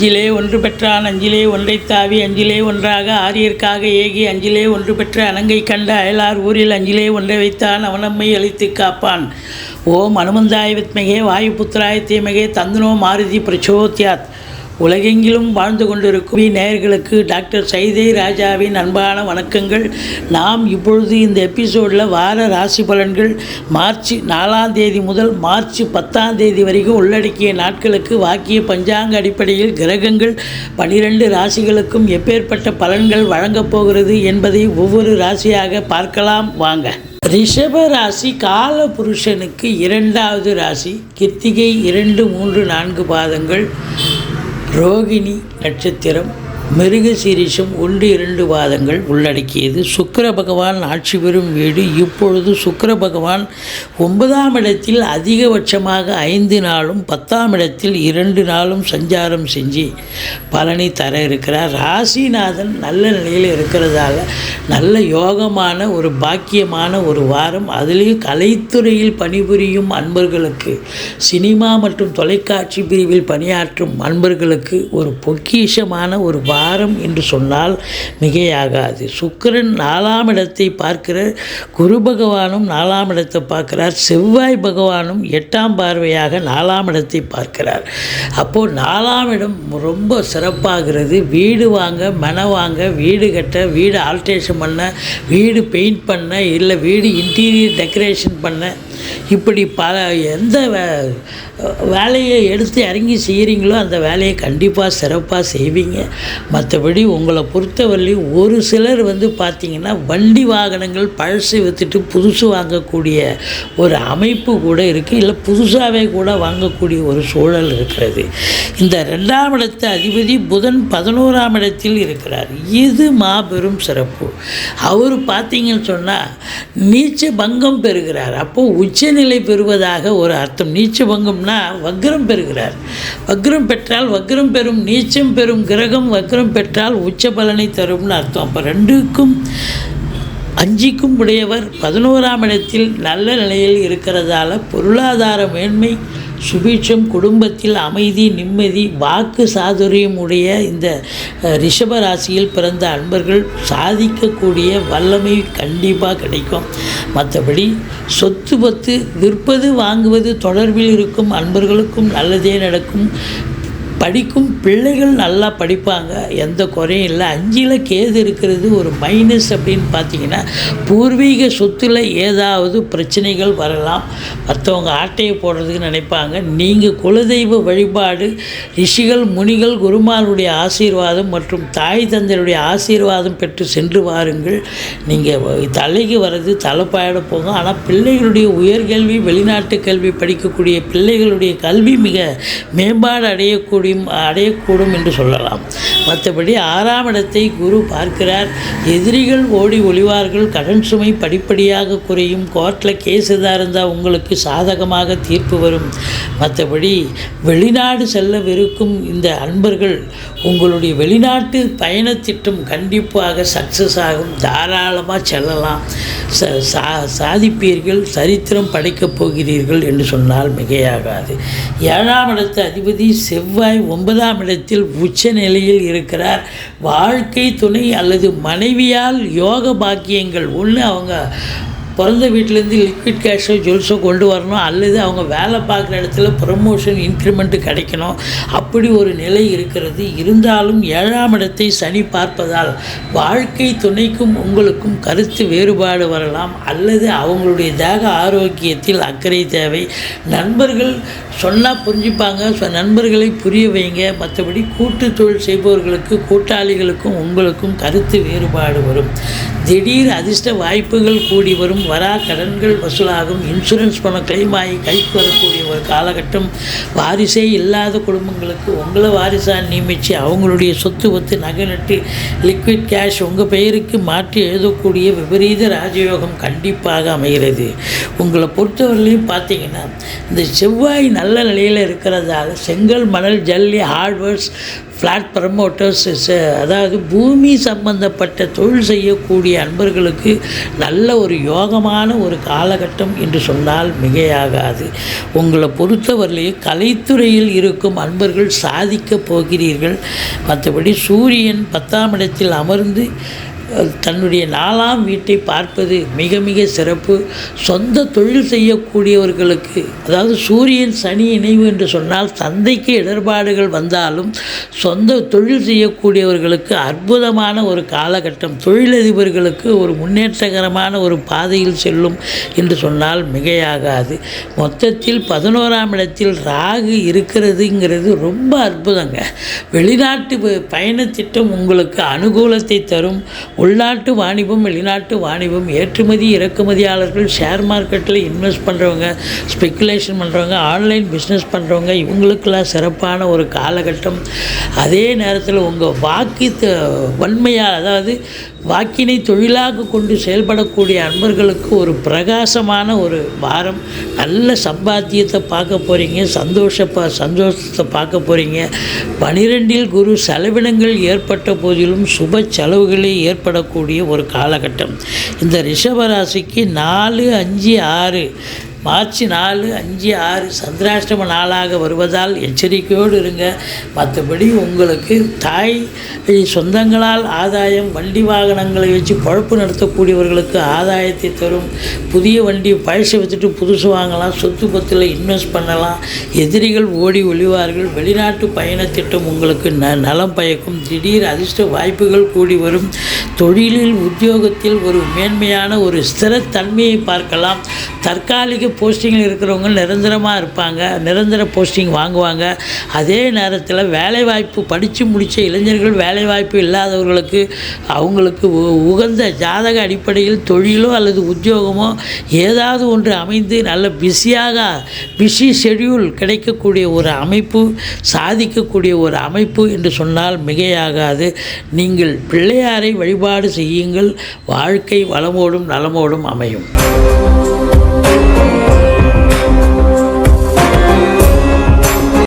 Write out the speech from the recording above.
அஞ்சிலே ஒன்று பெற்றான் அஞ்சிலே ஒன்றைத் தாவி அஞ்சிலே ஒன்றாக ஆரியர்க்காக ஏகி அஞ்சிலே ஒன்று பெற்ற அனங்கை கண்ட அயலார் ஊரில் அஞ்சிலே ஒன்றை வைத்தான் அவனம்மை அழித்து காப்பான். ஓம் அனுமந்தாய வித்மகே வாயுபுத்திராய தீமகே தந்தனோ மாருதி பிரச்சோத்யாத். உலகெங்கிலும் வாழ்ந்து கொண்டிருக்கும் நேயர்களுக்கு டாக்டர் சைதை ராஜாவின் அன்பான வணக்கங்கள். நாம் இப்பொழுது இந்த எபிசோடில் வார ராசி பலன்கள் மார்ச் நாலாம் தேதி முதல் மார்ச் பத்தாம் தேதி வரைக்கும் உள்ளடக்கிய நாட்களுக்கு வாக்கிய பஞ்சாங்க அடிப்படையில் கிரகங்கள் பனிரெண்டு ராசிகளுக்கும் எப்பேற்பட்ட பலன்கள் வழங்கப் போகிறது என்பதை ஒவ்வொரு ராசியாக பார்க்கலாம். வாங்க. ரிஷப ராசி கால புருஷனுக்கு இரண்டாவது ராசி கிருத்திகை இரண்டு மூன்று நான்கு பாதங்கள். ரோகிணி நட்சத்திரம் மிருகசீரிஷம் ஒன்று இரண்டு வாதங்கள் உள்ளடக்கியது. சுக்கர பகவான் ஆட்சி பெறும் வீடு. இப்பொழுது சுக்கர பகவான் ஒன்பதாம் இடத்தில் அதிகபட்சமாக ஐந்து நாளும் பத்தாம் இடத்தில் இரண்டு நாளும் சஞ்சாரம் செஞ்சு பலனை தர இருக்கிறார். ராசிநாதன் நல்ல நிலையில் இருக்கிறதால நல்ல யோகமான ஒரு பாக்கியமான ஒரு வாரம். அதுலேயும் கலைத்துறையில் பணிபுரியும் அன்பர்களுக்கு சினிமா மற்றும் தொலைக்காட்சி பிரிவில் பணியாற்றும் அன்பர்களுக்கு ஒரு பொக்கிஷமான ஒரு வாரம் என்று சொன்னால் மிகையாகாது. சுக்கிரன் நாலாம் இடத்தை பார்க்கிற குரு பகவானும் நாலாம் இடத்தை பார்க்கிறார் செவ்வாய் பகவானும் எட்டாம் பார்வையாக நாலாம் இடத்தை பார்க்கிறார். அப்போது நாலாம் இடம் ரொம்ப சிறப்பாகிறது. வீடு வாங்க மன வாங்க வீடு கட்ட வீடு ஆல்ட்ரேஷன் பண்ண வீடு பெயிண்ட் பண்ண இல்லை வீடு இன்டீரியர் டெக்கரேஷன் பண்ண இப்படி பல எந்த வே- வேலையை எடுத்து இறங்கி செய்கிறீங்களோ அந்த வேலையை கண்டிப்பாக சிறப்பாக செய்வீங்க. மற்றபடி உங்களை பொறுத்தவரையிலும் ஒரு சிலர் வந்து பார்த்திங்கன்னா வண்டி வாகனங்கள் பழசு விற்றுட்டு புதுசு வாங்கக்கூடிய ஒரு அமைப்பு கூட இருக்குது இல்லை புதுசாகவே கூட வாங்கக்கூடிய ஒரு சூழல் இருக்கிறது. இந்த ரெண்டாம் இடத்து அதிபதி புதன் பதினோராம் இடத்தில் இருக்கிறார். இது மாபெரும் சிறப்பு. அவர் பார்த்தீங்கன்னு சொன்னால் நீச்ச பங்கம் பெறுகிறார். அப்போது உச்சநிலை பெறுவதாக ஒரு அர்த்தம். நீச்ச பங்கம்னா வக்ரம் பெறுகிறார். வக்ரம் பெற்றால் வக்ரம் பெறும் நீச்சம் பெறும் கிரகம் வக்ரம் பெற்றால் உச்ச பலனை தரும்னு அர்த்தம். அப்போ ரெண்டுக்கும் அஞ்சிக்கும் உடையவர் பதினோராம் இடத்தில் நல்ல நிலையில் இருக்கிறதால பொருளாதார மேன்மை சுபீட்சம் குடும்பத்தில் அமைதி நிம்மதி வாக்கு சாதுரியம் உடைய இந்த ரிஷப ராசியில் பிறந்த அன்பர்கள் சாதிக்கக்கூடிய வல்லமை கண்டிப்பாக கிடைக்கும். மற்றபடி சொத்து பத்து விற்பது வாங்குவது தொடர்பில் இருக்கும் அன்பர்களுக்கும் நல்லதே நடக்கும். படிக்கும் பிள்ளைகள் நல்லா படிப்பாங்க. எந்த குறையும் இல்லை. அஞ்சில் கேது இருக்கிறது ஒரு மைனஸ் அப்படின்னு பார்த்தீங்கன்னா பூர்வீக சொத்தில் ஏதாவது பிரச்சனைகள் வரலாம். மற்றவங்க ஆட்டையை போடுறதுக்கு நினைப்பாங்க. நீங்கள் குலதெய்வ வழிபாடு ரிஷிகள் முனிகள் குருமாருடைய ஆசீர்வாதம் மற்றும் தாய் தந்தருடைய ஆசீர்வாதம் பெற்று சென்று வாருங்கள். நீங்கள் தலைக்கு வர்றது தலைப்பாயிட போகும் ஆனால் பிள்ளைகளுடைய உயர்கல்வி வெளிநாட்டு கல்வி படிக்கக்கூடிய பிள்ளைகளுடைய கல்வி மிக மேம்பாடு அடையக்கூடிய அடையக்கூடும் என்று சொல்லலாம். மற்றபடி ஆறாம் இடத்தை குரு பார்க்கிறார். எதிரிகள் ஓடி ஒளிவார்கள். கடன் சுமை படிப்படியாக குறையும். கோர்ட்டில் கேஸ் எதாக இருந்தால் உங்களுக்கு சாதகமாக தீர்ப்பு வரும். மற்றபடி வெளிநாடு செல்லவிருக்கும் இந்த அன்பர்கள் உங்களுடைய வெளிநாட்டு பயணத்திட்டம் கண்டிப்பாக சக்ஸஸ் ஆகும். தாராளமாக செல்லலாம். ச சா சாதிப்பீர்கள். சரித்திரம் படைக்கப் போகிறீர்கள் என்று சொன்னால் மிகையாகாது. ஏழாம் இடத்து அதிபதி செவ்வாய் ஒன்பதாம் இடத்தில் உச்ச நிலையில் இரு இருக்கிறார் வாழ்க்கை துணை அல்லது மனைவியால் யோக பாக்கியங்கள் ஒன்று அவங்க பிறந்த வீட்டிலேருந்து லிக்விட் கேஷோ ஜுவல்ஸோ கொண்டு வரணும். அல்லது அவங்க வேலை பார்க்குற இடத்துல ப்ரமோஷன் இன்க்ரிமெண்ட்டு கிடைக்கணும். அப்படி ஒரு நிலை இருக்கிறது. இருந்தாலும் ஏழாம் இடத்தை சனி பார்ப்பதால் வாழ்க்கை துணைக்கும் உங்களுக்கும் கருத்து வேறுபாடு வரலாம். அல்லது அவங்களுடைய தேக ஆரோக்கியத்தில் அக்கறை தேவை. நண்பர்கள் சொன்னால் புரிஞ்சுப்பாங்க. ஸோ நண்பர்களை புரிய வைங்க. மற்றபடி கூட்டு தொழில் செய்பவர்களுக்கு கூட்டாளிகளுக்கும் உங்களுக்கும் கருத்து வேறுபாடு வரும். திடீர் அதிர்ஷ்ட வாய்ப்புகள் கூடி வரும். வரா கடன்கள் வசூலாகும். இன்சூரன்ஸ் பணம் claim ஆகி கைக்கு வரக்கூடிய ஒரு காலகட்டம். வாரிசே இல்லாத குடும்பங்களுக்கு உங்களை வாரிசாக நியமித்து அவங்களுடைய சொத்து ஒத்து நகை நட்டு லிக்விட் கேஷ் உங்கள் பெயருக்கு மாற்றி எழுதக்கூடிய விபரீத ராஜயோகம் கண்டிப்பாக அமைகிறது. உங்களை பொறுத்தவரையிலையும் பார்த்தீங்கன்னா இந்த செவ்வாய் நல்ல நிலையில் இருக்கிறதால செங்கல் மணல் ஜல்லி ஹார்ட்வேர்ஸ் ஃப்ளாட் ப்ரமோட்டர்ஸ் அதாவது பூமி சம்பந்தப்பட்ட தொழில் செய்யக்கூடிய அன்பர்களுக்கு நல்ல ஒரு யோகம் யோகமான ஒரு காலகட்டம் என்று சொன்னால் மிகையாகாது. உங்களை பொறுத்தவரையிலேயே கலைத்துறையில் இருக்கும் அன்பர்கள் சாதிக்கப் போகிறீர்கள். மற்றபடி சூரியன் பத்தாம் இடத்தில் அமர்ந்து தன்னுடைய நாலாம் வீட்டை பார்ப்பது மிக மிக சிறப்பு. சொந்த தொழில் செய்யக்கூடியவர்களுக்கு அதாவது சூரியன் சனி இணைவு என்று சொன்னால் சந்தைக்கு இடர்பாடுகள் வந்தாலும் சொந்த தொழில் செய்யக்கூடியவர்களுக்கு அற்புதமான ஒரு காலகட்டம். தொழிலதிபர்களுக்கு ஒரு முன்னேற்றகரமான ஒரு பாதையில் செல்லும் என்று சொன்னால் மிகையாகாது. மொத்தத்தில் பதினோராம் இடத்தில் ராகு இருக்கிறதுங்கிறது ரொம்ப அற்புதங்க. வெளிநாட்டு பயணத்திட்டம் உங்களுக்கு அனுகூலத்தை தரும். உள்நாட்டு வாணிபம் வெளிநாட்டு வாணிபம் ஏற்றுமதி இறக்குமதியாளர்கள் ஷேர் மார்க்கெட்டில் இன்வெஸ்ட் பண்ணுறவங்க ஸ்பெக்குலேஷன் பண்ணுறவங்க ஆன்லைன் பிஸ்னஸ் பண்ணுறவங்க இவங்களுக்கெல்லாம் சிறப்பான ஒரு காலகட்டம். அதே நேரத்தில் உங்கள் வாக்கு வன்மையாக அதாவது வாக்கினை தொழிலாக கொண்டு செயல்படக்கூடிய அன்பர்களுக்கு ஒரு பிரகாசமான ஒரு வாரம் நல்ல சம்பாத்தியத்தை பார்க்க போகிறீங்க சந்தோஷப்பா சந்தோஷத்தை பார்க்க போகிறீங்க பனிரெண்டில் குரு செலவினங்கள் ஏற்பட்ட போதிலும் சுப செலவுகளே ஏற்படக்கூடிய ஒரு காலகட்டம். இந்த ரிஷபராசிக்கு நாலு அஞ்சு ஆறு மார்ச் நாலு அஞ்சு ஆறு சந்திராஷ்டம நாளாக வருவதால் எச்சரிக்கையோடு இருங்க. மற்றபடி உங்களுக்கு தாய் சொந்தங்களால் ஆதாயம் வண்டி வாகனங்களை வச்சு பழப்பு நடத்தக்கூடியவர்களுக்கு ஆதாயத்தை தரும். புதிய வண்டி பழசை வச்சுட்டு புதுசு வாங்கலாம் சொத்து பத்தில் இன்வெஸ்ட் பண்ணலாம். எதிரிகள் ஓடி ஒளிவார்கள். வெளிநாட்டு பயணத் திட்டம் உங்களுக்கு ந நலம் பயக்கும். திடீர் அதிர்ஷ்ட வாய்ப்புகள் கூடி வரும். தொழிலில் உத்தியோகத்தில் ஒரு மேன்மையான ஒரு ஸ்திரத்தன்மையை பார்க்கலாம். தற்காலிக போஸ்டிங்கில் இருக்கிறவங்க நிரந்தரமாக இருப்பாங்க நிரந்தர போஸ்டிங் வாங்குவாங்க. அதே நேரத்தில் வேலைவாய்ப்பு படித்து முடித்த இளைஞர்கள் வேலைவாய்ப்பு இல்லாதவர்களுக்கு அவங்களுக்கு உகந்த ஜாதக அடிப்படையில் தொழிலோ அல்லது உத்தியோகமோ ஏதாவது ஒன்று அமைந்து நல்ல பிஸியாக பிஸி ஷெட்யூல் கிடைக்கக்கூடிய ஒரு அமைப்பு சாதிக்கக்கூடிய ஒரு அமைப்பு என்று சொன்னால் மிகையாகாது. நீங்கள் பிள்ளையாரை வழிபாடு செய்யுங்கள். வாழ்க்கை வளமோடும் நலமோடும் அமையும். Thank you.